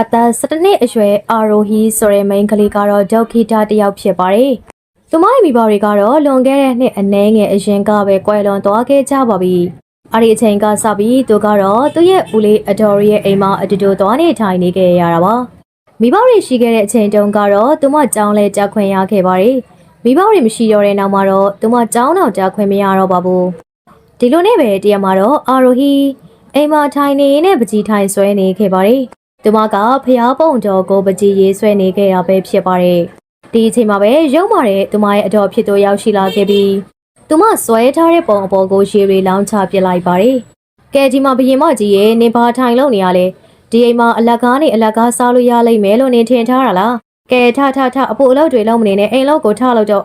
အသက်17နှစ်အရွယ်အာရိုဟီဆိုတဲ့မိန်းကလေးကတော့ဒေါခိတာတစ်ယောက်ဖြစ်ပါတယ်။သူမရဲ့မိဘတွေကတော့လွန်ခဲ့တဲ့နှစ်အနည်းငယ်အရင်ကပဲကွယ်လွန်သွားခဲ့ကြပါပြီ။အဲ့ဒီအချိန်ကစပြီးသူကတော့သူ့ရဲ့ဦးလေးအတော်ရဲ့အိမ်မှာအတူတူသွားနေထိုင်နေခဲ့ရတာပါ။မိဘတွေရှိခဲ့တဲ့အချိန်တုန်းကတော့သူမကြောင်းလဲတက်ခွင့်ရခဲ့ပါတယ်။မိဘတွေမရှိတော့တဲ့နောက်မှာတော့သူမကြောင်းတော့တက်ခွင့်မရတော့ပါဘူး။ဒီလိုနဲ့ပဲတရမှာတော့အာရိုဟီအိမ်မှာထိုင်နေရင်းနဲ့ပကြီးထိုင်ဆွဲနေခဲ့ပါတယ်။ သူမကဖျားပုံတော်ကိုပကြီးရေးဆွဲနေခဲ့တာပဲဖြစ်ပါတယ်။ဒီအချိန်မှာပဲရုံမာတဲ့သူမရဲ့အတော်ဖြစ်သူရောက်ရှိလာခဲ့ပြီးသူမဆွဲထားတဲ့ပုံအပေါ်ကိုရေရီလောင်းချပစ်လိုက်ပါတယ်။ကဲဒီမှာဘရင်မကြီးရဲ့နေပါထိုင်လို့နေရလဲဒီအိမ်မှာအလက်ကားနဲ့အလက်ကားစားလို့ရလိမ့်မယ်လို့နေထင်ထားတာလား။ကဲထထထအပူအလုပ်တွေလုံးမနေနဲ့အိမ်လုံးကိုထလို့တော့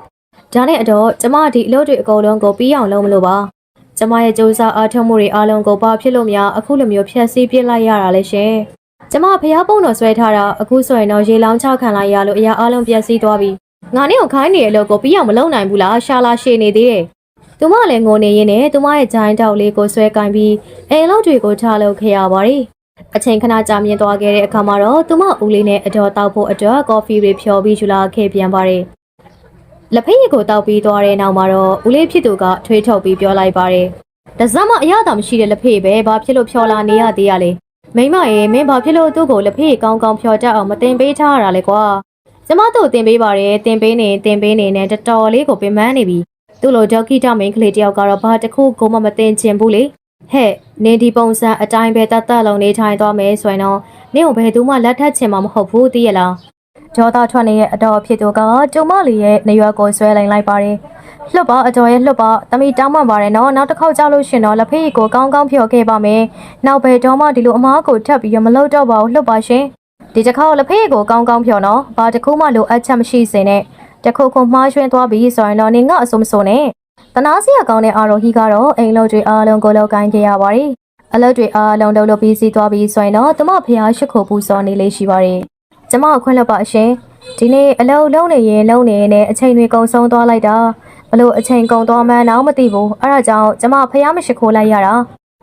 ဒါနဲ့အတော့ကျမဒီအလုပ်တွေအကုန်လုံးကိုပြီးအောင်လုပ်မလို့ပါ။ကျမရဲ့စူးစမ်းအားထုတ်မှုတွေအားလုံးကိုဘာဖြစ်လို့များအခုလိုမျိုးဖျက်ဆီးပစ်လိုက်ရတာလဲရှင်။ ကျမဖျားပုံတော်ဆွဲထားတာအခုဆိုရင်တော့ရေလောင်းချခံလိုက်ရလို့အရာအလုံးပြည့်စည်သွားပြီငါနဲ့ကိုခိုင်းနေတဲ့အလုပ်ကိုပြီးအောင်မလုပ်နိုင်ဘူးလားရှာလာရှည်နေသေးတယ်သူမလည်းငိုနေရင်းနဲ့သူမရဲ့ဂျိုင်းတောက်လေးကိုဆွဲကင်ပြီးအိမ်လောက်တွေကိုထားလုပ်ခဲ့ရပါတယ်အချိန်ခဏကြာမြင့်သွားခဲ့တဲ့အခါမှာတော့သူမဦးလေးနဲ့အတော်တောက်ဖို့အတွက်ကော်ဖီတွေဖြော်ပြီးယူလာခဲ့ပြန်ပါတယ်လက်ဖက်ရည်ကိုတောက်ပြီးသွားတဲ့နောက်မှာတော့ဦးလေးဖြစ်သူကထွေးထုတ်ပြီးပြောလိုက်ပါတယ်တစမ်းမအရသာမရှိတဲ့လက်ဖက်ရည်ပဲဘာဖြစ်လို့ဖြော်လာနေရသေးရလဲ မိမရေမင်းဘာဖြစ်လို့သူ့ကိုလက်ဖေးကောင်းကောင်းဖြော်တတ်အောင်မတင်ပေးထားရတာလဲကွာကျမတို့တင်ပေးပါတယ်တင်ပေးနေတင်ပေးနေနဲ့တော်တော်လေးကိုပင်ပန်းနေပြီသူ့လိုဒေါက်ခိတမိန်ကလေးတယောက်ကတော့ဘာတစ်ခုကိုမှမတင်ချင်ဘူးလေဟဲ့နေဒီပုံစံအတိုင်းပဲတတ်တတ်လုံးနေထိုင်သွားမယ်ဆိုရင်တော့နင့်ကိုဘယ်သူမှလက်ထပ်ချင်မှာမဟုတ်ဘူးသိရလားဒေါ်သားထွက်နေရဲ့အတော်ဖြစ်သူကကျုံမလေးရဲ့နေရွက်ကိုဆွဲလိုက်လိုက်ပါတယ် လွတ်ပါအတော်ရဲ့လွတ်ပါတမီတောင်းပန်ပါတယ်နော်နောက်တစ်ခေါက်ကြောက်လို့ရှင်တော့လက်ဖေးကိုကောင်းကောင်းဖြော်ခဲ့ပါမယ်နောက်ဘယ်တော့မှဒီလိုအမားကိုထပ်ပြီးရမလုပ်တော့ပါဘူးလှုပ်ပါရှင်ဒီတစ်ခါလက်ဖေးကိုကောင်းကောင်းဖြော်နော်ဘာတစ်ခုမှလိုအပ်ချက်မရှိစေနဲ့တခုခုမှားရွှင်သွားပြီဆိုရင်တော့နေငါအစုံမစုံနဲ့တနာစရာကောင်းတဲ့အာရိုဟီကတော့အိမ်လုံးတွေအားလုံးကိုလောက်ကိုင်းခဲ့ရပါတယ်အလုပ်တွေအားလုံးလုပ်လို့ပြီးစီးသွားပြီဆိုရင်တော့ကျမဖះရှိခိုးပူစော်နေလေးရှိပါတယ်ကျမအခွင့်လွတ်ပါအရှင်ဒီနေ့အလုပ်လုံးနေရင်လုံးနေရင်အချိန်တွေကုန်ဆုံးသွားလိုက်တာ ဘလို့အချိန်ကုန်သွားမှန်းတော့မသိဘူးအဲ့ဒါကြောင့်ကျမဖះမရှိခိုးလိုက်ရတာ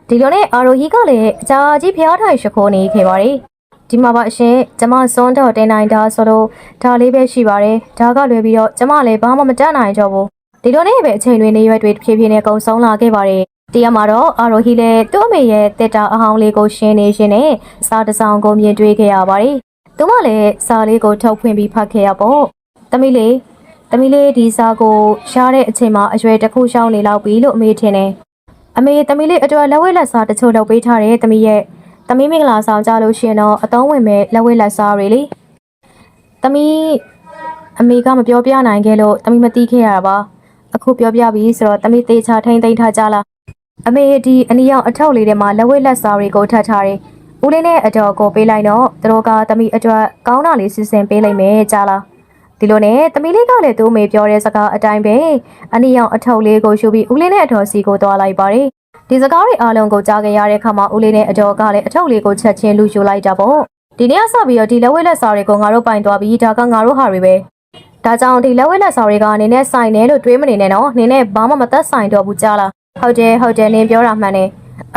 ဒီလိုနဲ့အာရိုဟီကလည်းအကြာကြီးဖျားထိုင်ရှိခိုးနေခဲ့ပါတယ်။ဒီမှာပါအရှင်ကျမစွန်းတော့တင်နိုင်တာဆိုတော့ဒါလေးပဲရှိပါတယ်။ဒါကလွယ်ပြီးတော့ကျမလည်းဘာမှမတတ်နိုင်တော့ဘူး။ဒီလိုနဲ့ပဲအချိန်တွေနေရွက်တွေဖြည်းဖြည်းနဲ့ကုန်ဆုံးလာခဲ့ပါတယ်။တရားမှာတော့အာရိုဟီလည်းသူ့အမေရဲ့တက်တာအဟောင်းလေးကိုရှင်းနေရှင်းနဲ့စားတစ်စောင်ကိုမြင်တွေ့ခဲ့ရပါတယ်။သူမလည်းစားလေးကိုထုတ်ဖွင့်ပြီးဖတ်ခဲ့ရပေါ့။သမီးလေး သမီးလေးဒီစားကိုရှားတဲ့အချိန်မှာအရွယ်တစ်ခုရှောင်းနေလောက်ပြီလို့အမေထင်တယ်။အမေသမီးလေးအတွက်လက်ဝဲလက်စားတချို့လုပ်ပေးထားတယ်သမီးရဲ့သမီးမင်္ဂလာဆောင်ကြလို့ရှိရင်တော့အသုံးဝင်မဲ့လက်ဝဲလက်စားတွေလေသမီးအမေကမပြောပြနိုင်ခဲ့လို့သမီးမသိခဲ့ရတာပါအခုပြောပြပြီဆိုတော့သမီးသေးချာထိမ့်သိမ့်ထားကြလားအမေဒီအနီရောင်အထောက်လေးထဲမှာလက်ဝဲလက်စားတွေကိုထပ်ထားတယ်ဦးလေးနဲ့အတော်ကိုပေးလိုက်တော့သူတို့ကသမီးအတွက်ကောင်းတာလေးစီစဉ်ပေးလိုက်မယ်ကြားလား ဒီလိုနဲ့သမီးလေးကလည်းသူ့အမေပြောတဲ့စကားအတိုင်းပဲအနီရောင်အထောက်လေးကိုယူပြီးဦးလေးနဲ့အတော်စီကိုသွားလိုက်ပါတယ်ဒီစကားတွေအားလုံးကိုကြားခဲ့ရတဲ့အခါမှာဦးလေးနဲ့အတော်ကလည်းအထုပ်လေးကိုချက်ချင်းလူယူလိုက်တာပေါ့ဒီနေ့ကစပြီးတော့ဒီလက်ဝဲလက်စာတွေကိုငါတို့ပိုင်သွားပြီးဒါကငါတို့ဟာတွေပဲဒါကြောင့်ဒီလက်ဝဲလက်စာတွေကအနေနဲ့ဆိုင်တယ်လို့တွေးမနေနဲ့နော်နင်းနဲ့ဘာမှမသက်ဆိုင်တော့ဘူးကြားလားဟုတ်တယ်ဟုတ်တယ်နင်းပြောတာမှန်တယ်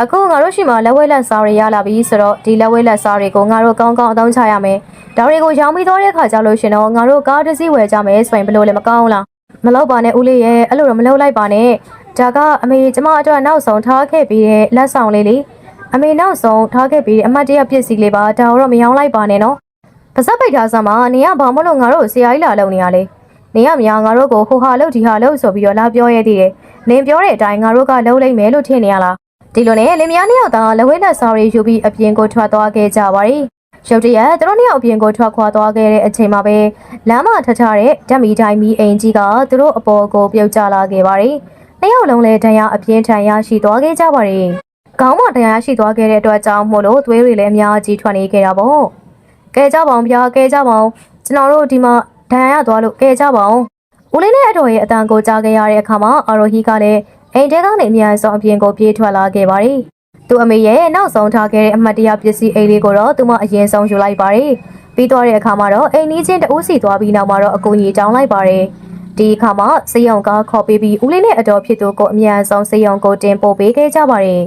အခုငါတို့ရှိမှလက်ဝဲလက်စာတွေရလာပြီဆိုတော့ဒီလက်ဝဲလက်စာတွေကိုငါတို့ကောင်းကောင်းအသုံးချရမယ်ဒါတွေကိုရောင်းပြီးသွားတဲ့အခါကျလို့ရှင်တော့ငါတို့ကားတစ်စီးဝယ်ကြမယ်ဆိုရင်ဘယ်လိုလဲမကောင်းလားမလောက်ပါနဲ့ဦးလေးရဲ့အဲ့လိုတော့မလုပ်လိုက်ပါနဲ့ဒါကအမေကျမအတွက်နောက်ဆုံးထားခဲ့ပြီးတဲ့လက်ဆောင်လေးလေအမေနောက်ဆုံးထားခဲ့ပြီးတဲ့အမတ်တရပစ္စည်းလေးပါဒါတော့မယောင်းလိုက်ပါနဲ့နော်ပါစပ်ပိတ်ထားစမ်းမနေရဘာမလို့ငါတို့ဆရာကြီးလာလုံနေရလဲနေရမရငါတို့ကိုဟိုဟာလို့ဒီဟာလို့ဆိုပြီးတော့လာပြောရသေးတယ်နင်ပြောတဲ့အတိုင်းငါတို့ကလုံလိုက်မယ်လို့ထင်နေရလား ဒီလိုနဲ့လင်မယားနှစ်ယောက်သာလက်ဝဲလက်ဆောင်တွေယူပြီးအပြင်ကိုထွက်သွားခဲ့ကြပါရီရုတ်တရက်သူတို့နှစ်ယောက်အပြင်ကိုထွက်ခွာသွားခဲ့တဲ့အချိန်မှာပဲလမ်းမထထတဲ့ဓာတ်မီတိုင်းမီအိမ်ကြီးကသူတို့အပေါ်ကိုပြုတ်ကျလာခဲ့ပါရီနှစ်ယောက်လုံးလည်းတရားအပြင်းထန်ရရှိသွားခဲ့ကြပါတယ်။ခေါင်းမတရားရှိသွားခဲ့တဲ့အတွက်ကြောင့်မို့လို့သွေးတွေလည်းအများကြီးထွက်နေခဲ့တာပေါ့။ကဲကြပါအောင်ဗျာကဲကြပါအောင်ကျွန်တော်တို့ဒီမှာဒဏ်ရာရသွားလို့ကဲကြပါအောင်။ဦးလေးနဲ့အတော်ရဲ့အတန်ကိုကြားခဲ့ရတဲ့အခါမှာအာရိုဟီကလည်း အိမ်ထဲကနေအများဆုံးအပြင်ကိုပြေးထွက်လာခဲ့ပါတယ်။သူအမေရဲ့နောက်ဆုံးထားခဲ့တဲ့အမှတ်တရပစ္စည်းအိမ်လေးကိုတော့သူမအရင်ဆုံးယူလိုက်ပါတယ်။ပြီးသွားတဲ့အခါမှာတော့အိမ်ကြီးချင်းတဦးစီသွားပြီးနောက်မှာတော့အကူကြီးတောင်းလိုက်ပါတယ်။ဒီအခါမှာစေယုံကခေါ်ပေးပြီးဦးလေးနဲ့အတော်ဖြစ်သူကိုအမြန်ဆုံးစေယုံကိုတင်ပို့ပေးခဲ့ကြပါတယ်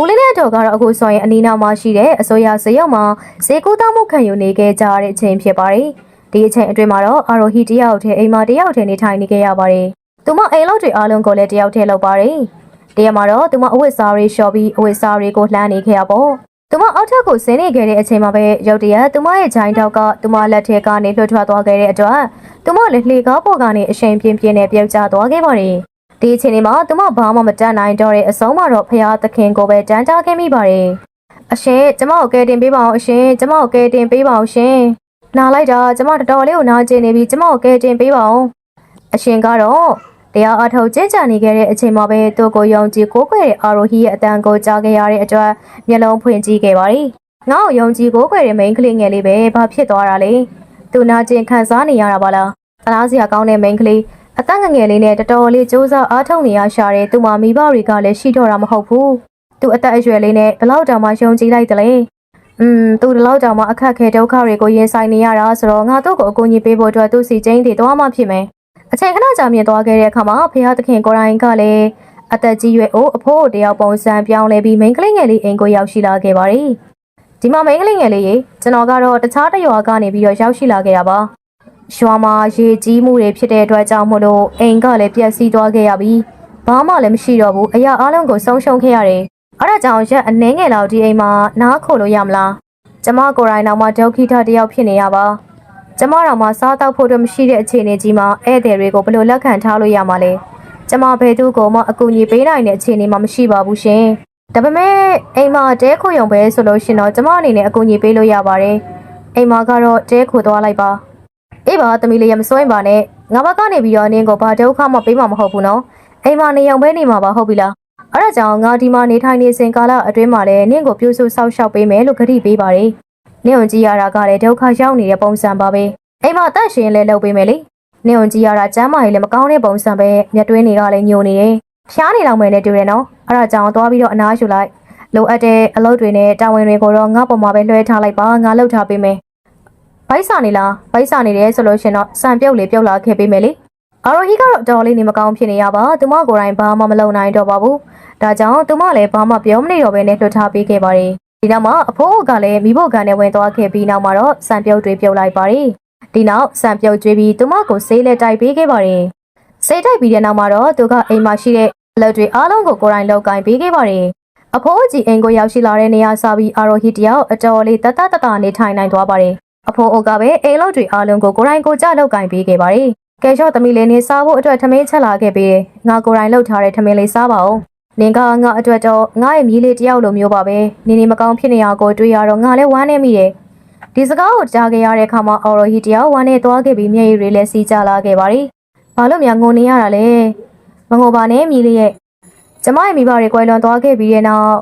ဦးလေးနဲ့အတော်ကတော့အခုဆိုရင်အနီးနားမှာရှိတဲ့အစိုးရစရုံမှာဈေးကူးတောင်းမှုခံယူနေခဲ့ကြရတဲ့အချိန်ဖြစ်ပါတယ်။ဒီအချိန်အတွင်းမှာတော့အာရိုဟီတယောက်တည်းအိမ်မှာတယောက်တည်းနေထိုင်နေခဲ့ရပါတယ်။ သူမအိမ်လောက်တွေအားလုံးကိုလည်းတယောက်တည်းလုပ်ပါတယ်။တရက်မှာတော့သူမအဝတ်စားတွေလျှော်ပြီးအဝတ်စားတွေကိုလှမ်းနေခဲ့ရပေါ့။သူမအောက်ထပ်ကိုဆင်းနေခဲ့တဲ့အချိန်မှာပဲရုတ်တရက်သူမရဲ့ဂျိုင်းတောက်ကသူမလက်ထဲကနေလွှတ်ထွက်သွားခဲ့တဲ့အတွက်သူမလည်းလှေကားပေါ်ကနေအရှိန်ပြင်းပြင်းနဲ့ပြုတ်ကျသွားခဲ့ပါတယ်။ဒီအချိန်လေးမှာသူမဘာမှမတတ်နိုင်တော့တဲ့အဆုံးမှာတော့ဖရာသခင်ကိုပဲတန်းတားခဲ့မိပါတယ်။အရှင်ကျမကိုကယ်တင်ပေးပါအောင်အရှင်ကျမကိုကယ်တင်ပေးပါအောင်ရှင်။နားလိုက်တာကျမတော်တော်လေးကိုနားကျင်နေပြီကျမကိုကယ်တင်ပေးပါအောင်။အရှင်ကတော့ တရားအထုတ်ကျင့်ကြံနေခဲ့တဲ့အချိန်မှာပဲသူ့ကိုယုံကြည်ကိုးကွယ်တဲ့အာရိုဟီရဲ့အတန်ကိုကြားခဲ့ရတဲ့အတွက်မျက်လုံးဖွင့်ကြည့်ခဲ့ပါတယ်။ငါ့ကိုယုံကြည်ကိုးကွယ်တဲ့မိန်းကလေးငယ်လေးပဲဘာဖြစ်သွားတာလဲ။သူနာကျင်ခံစားနေရတာပါလား။အလားစရာကောင်းတဲ့မိန်းကလေးအသက်ငယ်ငယ်လေးနဲ့တော်တော်လေးစူးစမ်းအားထုတ်နေရရှာတဲ့သူမမိဘတွေကလည်းရှိတော့တာမဟုတ်ဘူး။သူအသက်အရွယ်လေးနဲ့ဘလောက်တောင်မှယုံကြည်လိုက်တယ်လေ။อืมသူဒီလောက်တောင်မှအခက်ခဲဒုက္ခတွေကိုရင်ဆိုင်နေရတာဆိုတော့ငါတို့ကိုအကူအညီပေးဖို့အတွက်သူ့စီချင်းတွေသွားမှဖြစ်မယ်။ အချိန်ခဏကြာမြင့်သွားခဲ့တဲ့အခါမှာဖခင်သခင်ကိုရိုင်းကလည်းအသက်ကြီးရွယ်အိုးအဖိုးတယောက်ပုံစံပြောင်းလဲပြီးမိန်းကလေးငယ်လေးအိမ်ကိုရောက်ရှိလာခဲ့ပါတယ်။ဒီမှာမိန်းကလေးငယ်လေးရေကျွန်တော်ကတော့တခြားတစ်ရွာကနေပြီးတော့ရောက်ရှိလာခဲ့တာပါ။ရွာမှာရေကြီးမှုတွေဖြစ်တဲ့အတွက်ကြောင့်မို့လို့အိမ်ကလည်းပျက်စီးသွားခဲ့ရပြီးဘာမှလည်းမရှိတော့ဘူးအရာအလုံးကိုဆုံးရှုံးခဲ့ရတယ်။အဲ့ဒါကြောင့်ရက်အနှဲငယ်လောက်ဒီအိမ်မှာနားခိုလို့ရမလား။ကျမကိုယ်တိုင်တော့မှဒုက္ခိတတယောက်ဖြစ်နေရပါ။ ကျမတော်မှစားတောက်ဖို့တော့မရှိတဲ့အခြေအနေကြီးမှာဧည့်သည်တွေကိုဘယ်လိုလက်ခံထားလို့ရမှာလဲ။ကျမဘယ်သူကိုမှအကူအညီပေးနိုင်တဲ့အခြေအနေမှာမရှိပါဘူးရှင်။ဒါပေမဲ့အိမ်မှာတဲခိုရုံပဲဆိုလို့ရှင်တော့ကျမအနေနဲ့အကူအညီပေးလို့ရပါတယ်။အိမ်မှာကတော့တဲခိုသွားလိုက်ပါ။အေးပါသမီးလေးရမစွန့်ပါနဲ့။ငါဘက်ကနေပြီးတော့နင်းကိုဘာဒုက္ခမှပေးမှာမဟုတ်ဘူးနော်။အိမ်မှာနေအောင်ပဲနေမှာပါဟုတ်ပြီလား။အဲ့ဒါကြောင့်ငါဒီမှာနေထိုင်နေစဉ်ကာလအတွင်းမှာလည်းနင်းကိုပြုစုဆောက်ရှောက်ပေးမယ်လို့ခရီးပေးပါတယ်။ နင်းုံကြည့်ရတာကလည်းဒုက္ခရောက်နေတဲ့ပုံစံပါပဲ။အိမ်မှာတက်ရှင်လည်းလုပ်ပေးမယ်လေ။နင်းုံကြည့်ရတာကျမ်းမာရေးလည်းမကောင်းတဲ့ပုံစံပဲ။မျက်တွင်းတွေကလည်းညိုနေတယ်။ဖျားနေတော့မယ်နဲ့တူတယ်နော်။အဲ့ဒါကြောင့်သွားပြီးတော့အနားယူလိုက်။လိုအပ်တဲ့အလုပ်တွေနဲ့တာဝန်တွေကိုတော့ငါ့ပုံမှာပဲလွှဲထားလိုက်ပါငါလုပ်ထားပေးမယ်။ဘိုက်စာနေလားဘိုက်စာနေတယ်ဆိုလို့ရှင်တော့စံပြုတ်လေးပြုတ်လာခဲ့ပေးမယ်လေ။အာရိုဟီကတော့တော်လေးနေမကောင်းဖြစ်နေရပါ။သူမကိုယ်တိုင်ဘာမှမလုပ်နိုင်တော့ပါဘူး။ဒါကြောင့်သူမလည်းဘာမှပြောမနေတော့ဘဲနဲ့လွှတ်ထားပေးခဲ့ပါတယ်။ ဒီနောက်မှာအဖိုးကလည်းမိဖို့ကန်နဲ့ဝင်သွားခဲ့ပြီးနောက်မှာတော့စံပြုတ်တွေပြုတ်လိုက်ပါတယ်။ဒီနောက်စံပြုတ်ကျွေးပြီးသူမကိုဆေးလက်တိုက်ပေးခဲ့ပါတယ်။ဆေးတိုက်ပြီးတဲ့နောက်မှာတော့သူကအိမ်မှာရှိတဲ့အလုပ်တွေအားလုံးကိုကိုယ်တိုင်လုပ်ကိုင်ပေးခဲ့ပါတယ်။အဖိုးကြီးအိမ်ကိုရောက်ရှိလာတဲ့နေရာစပြီးအာရိုဟီတယောက်အတော်လေးတတတတနေထိုင်နိုင်သွားပါတယ်။အဖိုးအိုကပဲအိမ်လုပ်တွေအားလုံးကိုကိုယ်တိုင်ကိုကြလုပ်ကိုင်ပေးခဲ့ပါတယ်။ကဲလျှော့သမီးလေးနေစားဖို့အတွက်ထမင်းချက်လာခဲ့ပေးတယ်။ငါကိုယ်တိုင်လုပ်ထားတဲ့ထမင်းလေးစားပါဦး။ နင်ကငါအတွက်တော့ငါရဲ့မြေးလေးတယောက်လိုမျိုးပါပဲ။နေနေမကောင်းဖြစ်နေရကိုတွေ့ရတော့ငါလည်းဝမ်းနေမိတယ်။ဒီစကားကိုကြားခဲ့ရတဲ့အခါမှာအော်ရိုဟီတယောက်ဝမ်းနေသွားခဲ့ပြီးမျက်ရည်တွေလည်းစီးကျလာခဲ့ပါတယ်။ဘာလို့များငိုနေရတာလဲ။မငိုပါနဲ့မြေးလေးရဲ့ကျမရဲ့မိဘတွေကွယ်လွန်သွားခဲ့ပြီးတဲ့နောက်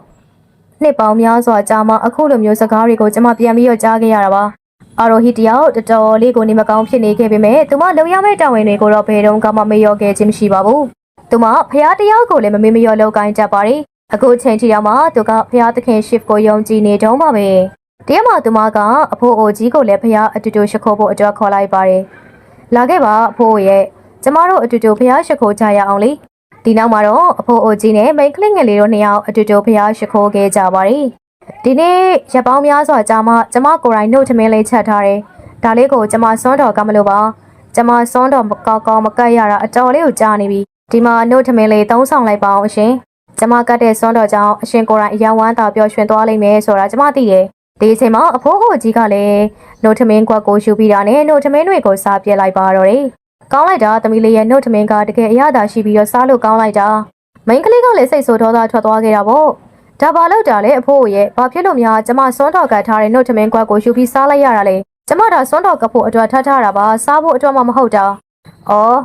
နှစ်ပေါင်းများစွာကြာမှအခုလိုမျိုးစကားတွေကိုကျမပြန်ပြီးတော့ကြားခဲ့ရတာပါ။အာရိုဟီတယောက်တော်တော်လေးကိုနေမကောင်းဖြစ်နေခဲ့ပေမဲ့သူမလုံရမယ့်တာဝန်တွေကိုတော့ဘယ်တော့မှမလျော့ခဲ့ခြင်းမရှိပါဘူး။ သူမဖះတရားကိုလည်းမမေ့မလျော့လုပ်ကိုင်းတတ်ပါတယ်။အခုချိန်ထိတော့မှသူကဖះသခင် shift ကိုယုံကြည်နေတော့မှာပဲ။တရားမှသူမကအဖိုးအိုကြီးကိုလည်းဖះအတူတူရှိခိုးဖို့အတွက်ခေါ်လိုက်ပါတယ်။လာခဲ့ပါအဖိုးရဲ့ကျမတို့အတူတူဖះရှိခိုးကြရအောင်လေ။ဒီနောက်မှာတော့အဖိုးအိုကြီးနဲ့မိန်းကလေးငယ်လေးတို့နှစ်ယောက်အတူတူဖះရှိခိုးခဲ့ကြပါတယ်။ဒီနေ့ရက်ပေါင်းများစွာကြာမှကျမကိုယ်တိုင်နှုတ်ထမင်းလေးချက်ထားတယ်။ဒါလေးကိုကျမစွန်းတော်ကမလို့ပါ။ကျမစွန်းတော်ကောက်ကောက်မကတ်ရတာအတော်လေးကိုကြားနေပြီ။ ဒီမှာနှုတ်ထမင်းလေးသုံးဆောင်လိုက်ပါအောင်အရှင်။ကျမကတ်တဲ့စွန်းတော်ကြောင့်အရှင်ကိုယ်တိုင်အယံဝမ်းသာပျော်ရွှင်သွားလိမ့်မယ်ဆိုတာကျမသိတယ်။ဒီအချိန်မှာအဖိုးဟိုကြီးကလည်းနှုတ်ထမင်းကွက်ကိုယူပြီးတာနဲ့နှုတ်ထမင်းတွေကိုစားပြစ်လိုက်ပါတော့တယ်။ကောင်းလိုက်တာသမီးလေးရဲ့နှုတ်ထမင်းကတကယ်အရသာရှိပြီးတော့စားလို့ကောင်းလိုက်တာ။မိန်းကလေးကလည်းစိတ်ဆိုးဒေါသထွက်သွားခဲ့တာပေါ့။ဒါဘာလို့တာလဲအဖိုးရဲ့ဘာဖြစ်လို့များကျမစွန်းတော်ကတ်ထားတဲ့နှုတ်ထမင်းကွက်ကိုယူပြီးစားလိုက်ရတာလဲ။ကျမဒါစွန်းတော်ကပ်ဖို့အတွက်ထပ်ထားတာပါစားဖို့အတွက်မှမဟုတ်တာ။အော်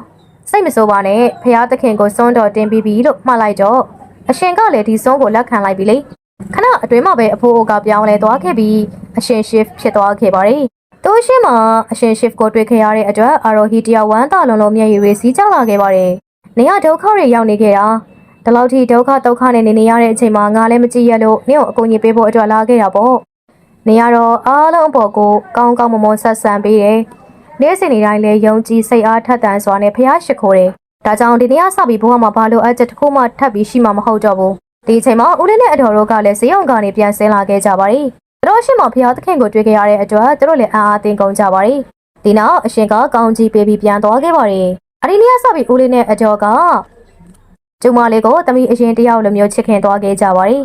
စိတ်မဆိုးပါနဲ့ဖះသခင်ကိုစွန်းတော်တင်ပြီးပြီလို့မှားလိုက်တော့အရှင်ကလည်းဒီစွန်းကိုလက်ခံလိုက်ပြီလေ။ခဏအတွင်းမှာပဲအဖိုးအိုကပြောင်းလဲသွားခဲ့ပြီးအရှင် shift ဖြစ်သွားခဲ့ပါတယ်။သူရှင်းမှာအရှင် shift ကိုတွေ့ခဲ့ရတဲ့အတွက်အာရိုဟီတယောက်ဝမ်းသာလုံးလုံးမျက်ရည်တွေစီးကျလာခဲ့ပါတယ်။နေရဒုက္ခတွေရောက်နေခဲ့တာ။ဒီလောက်ထိဒုက္ခဒုက္ခနဲ့နေနေရတဲ့အချိန်မှာငါလည်းမကြည့်ရလို့နင့်ကိုအကူအညီပေးဖို့အတွက်လာခဲ့တာပေါ့။နေရတော့အားလုံးအပေါ်ကိုကောင်းကောင်းမွန်မွန်ဆက်ဆံပေးတယ်။ နေ့စဉ်နေ့တိုင်းလည်းယုံကြည်စိတ်အားထက်သန်စွာနဲ့ဖျားရှိခိုးတယ်။ဒါကြောင့်ဒီနေ့ကစပြီးဘဝမှာဘာလို့အချက်တစ်ခုမှထပ်ပြီးရှိမှာမဟုတ်တော့ဘူး။ဒီအချိန်မှာဦးလေးနဲ့အတော်တို့ကလည်းဈေးအောင်ကနေပြန်ဆင်းလာခဲ့ကြပါတယ်။အတော်ရှိမှဖျားသခင်ကိုတွေ့ကြရတဲ့အတွက်သူတို့လည်းအားအားသင်ကုန်ကြပါတယ်။ဒီနောက်အရှင်ကကောင်းကြီးပေးပြီးပြန်သွားခဲ့ပါတယ်။အဒီနေ့ကစပြီးဦးလေးနဲ့အတော်ကကျုံမလေးကိုတမီအရင်တယောက်လိုမျိုးချစ်ခင်သွားခဲ့ကြပါတယ်